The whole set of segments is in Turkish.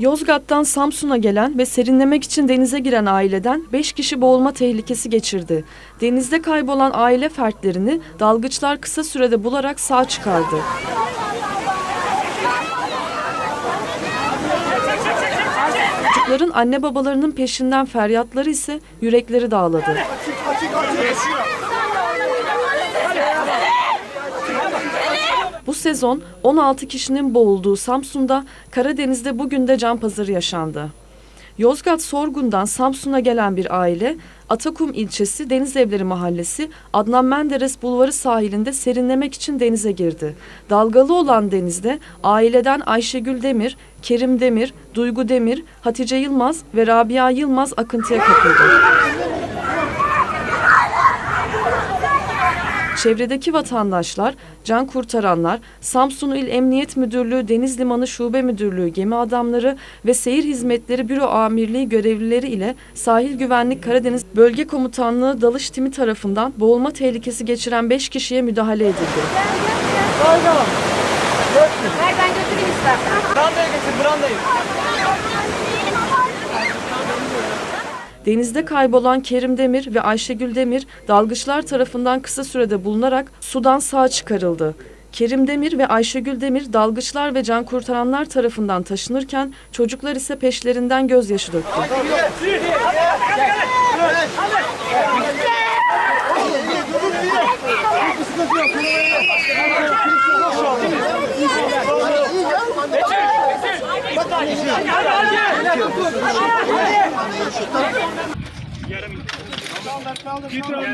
Yozgat'tan Samsun'a gelen ve serinlemek için denize giren aileden 5 kişi boğulma tehlikesi geçirdi. Denizde kaybolan aile fertlerini dalgıçlar kısa sürede bularak sağ çıkardı. Çocukların anne babalarının peşinden feryatları ise yürekleri dağladı. Bu sezon 16 kişinin boğulduğu Samsun'da Karadeniz'de bugün de can pazarı yaşandı. Yozgat Sorgun'dan Samsun'a gelen bir aile Atakum ilçesi Denizevleri Mahallesi Adnan Menderes Bulvarı sahilinde serinlemek için denize girdi. Dalgalı olan denizde aileden Ayşegül Demir, Kerim Demir, Duygu Demir, Hatice Yılmaz ve Rabia Yılmaz akıntıya kapıldı. Çevredeki vatandaşlar, can kurtaranlar, Samsun İl Emniyet Müdürlüğü Deniz Limanı Şube Müdürlüğü gemi adamları ve Seyir Hizmetleri Büro Amirliği görevlileri ile Sahil Güvenlik Karadeniz Bölge Komutanlığı dalış timi tarafından boğulma tehlikesi geçiren 5 kişiye müdahale edildi. Ver ben götüreyim istersen. Brandayı getir, brandayı. Denizde kaybolan Kerim Demir ve Ayşegül Demir dalgıçlar tarafından kısa sürede bulunarak sudan sağ çıkarıldı. Kerim Demir ve Ayşegül Demir dalgıçlar ve can kurtaranlar tarafından taşınırken çocuklar ise peşlerinden gözyaşı döktü. Getir abi.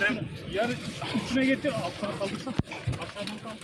Yarın üstüne getir. Alttan kaldırsan. Alttan kaldır.